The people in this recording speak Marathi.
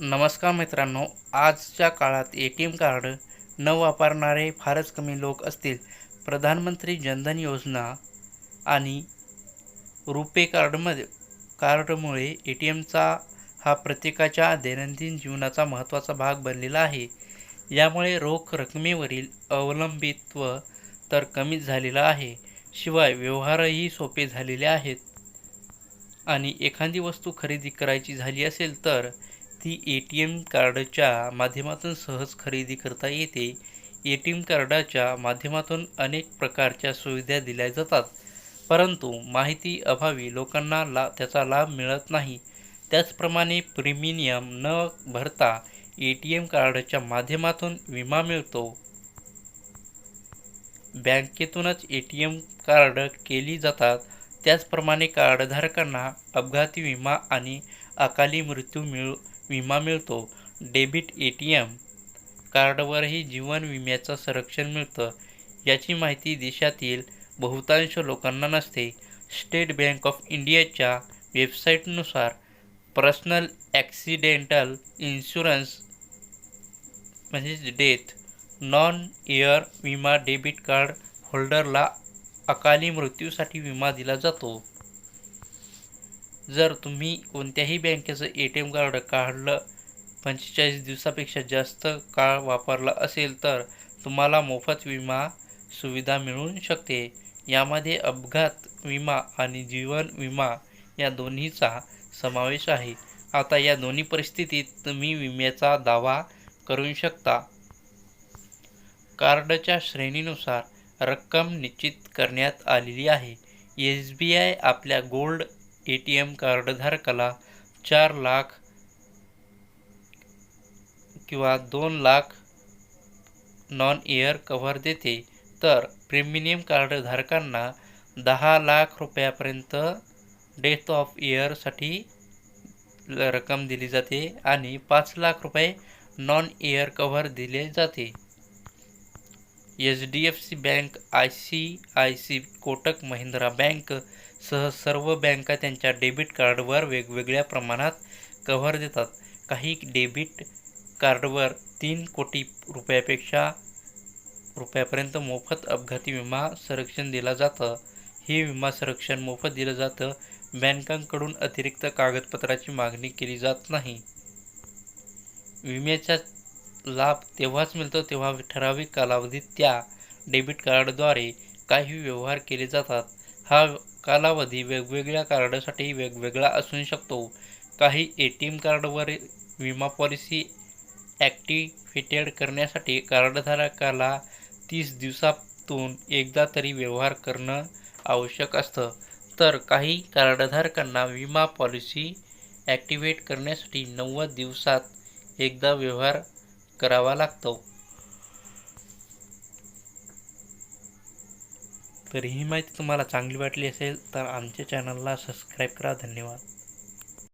नमस्कार मित्रांनो आजच्या काळात ए टी एम कार्ड न वापरणारे फारच कमी लोक असतील. प्रधानमंत्री जनधन योजना आणि रुपे कार्डमध्ये कार्डमुळे ए टी एमचा हा प्रत्येकाच्या दैनंदिन जीवनाचा महत्त्वाचा भाग बनलेला आहे. यामुळे रोख रकमेवरील अवलंबित्व तर कमीच झालेलं आहे. शिवाय व्यवहारही सोपे झालेले आहेत. आणि एखादी वस्तू खरेदी करायची झाली असेल तर ती ए टी एम कार्डच्या माध्यमातून सहज खरेदी करता येते. ए टी एम कार्डाच्या माध्यमातून अनेक प्रकारच्या सुविधा दिल्या जातात. परंतु माहिती अभावी लोकांना ला त्याचा लाभ मिळत नाही. त्याचप्रमाणे प्रीमियम न भरता ए टी एम कार्डच्या माध्यमातून विमा मिळतो. बँकेतूनच ए टी एम कार्ड केली जातात. त्याचप्रमाणे कार्डधारकांना अपघाती विमा आणि अकाली मृत्यू मिळू विमा मिळतो. डेबिट ए टी एम कार्डवरही जीवन विम्याचं संरक्षण मिळतं. याची माहिती देशातील बहुतांश लोकांना नसते. स्टेट बँक ऑफ इंडियाच्या वेबसाईटनुसार पर्सनल ॲक्सिडेंटल इन्शुरन्स म्हणजेच डेथ नॉन एअर विमा डेबिट कार्ड होल्डरला अकाली मृत्यूसाठी विमा दिला जातो. जर तुम्ही कोणत्याही बँकेचं ए टी एम कार्ड काढलं पंचेचाळीस दिवसापेक्षा जास्त काळ वापरला असेल तर तुम्हाला मोफत विमा सुविधा मिळू शकते. यामध्ये अपघात विमा आणि जीवन विमा या दोन्हीचा समावेश आहे. आता या दोन्ही परिस्थितीत तुम्ही विम्याचा दावा करू शकता. कार्डच्या श्रेणीनुसार रक्कम निश्चित करण्यात आलेली आहे. एस बी आय आपल्या गोल्ड ए टी एम कार्डधारकाला चार लाख किंवा दोन लाख नॉन इयर कव्हर देते. तर प्रीमियम कार्डधारकांना दहा लाख रुपयापर्यंत डेथ ऑफ इयरसाठी रक्कम दिली जाते आणि पाच लाख रुपये नॉन इयर कव्हर दिले जाते. H D F C bank I C I C Kotak Mahindra bank सह सर्व बँका त्यांच्या डेबिट कार्डवर वेगवेगळ्या प्रमाणात कव्हर देतात. काही डेबिट कार्डवर तीन कोटी रुपयापेक्षा रुपयापर्यंत मोफत अपघाती विमा संरक्षण दिलं जातं. हे विमा संरक्षण मोफत दिलं जातं. बँकांकडून अतिरिक्त कागदपत्राची मागणी केली जात नाही. विम्याच्या लाभ तेव्हाच मिळतो तेव्हा ठराविक कालावधीत त्या डेबिट कार्डद्वारे काही व्यवहार केले जातात. हा कालावधी वेगवेगळ्या कार्डसाठी वेगवेगळा असू शकतो. काही ए टी एम कार्डवर विमा पॉलिसी ॲक्टिव्हेटेड करण्यासाठी कार्डधारकाला तीस दिवसातून एकदा तरी व्यवहार करणं आवश्यक असतं. तर काही कार्डधारकांना विमा पॉलिसी ॲक्टिव्हेट करण्यासाठी नव्वद दिवसात एकदा व्यवहार करावा लागतो. तर ही माहिती तुम्हाला चांगली वाटली असेल तर आमच्या चॅनलला सबस्क्राईब करा. धन्यवाद.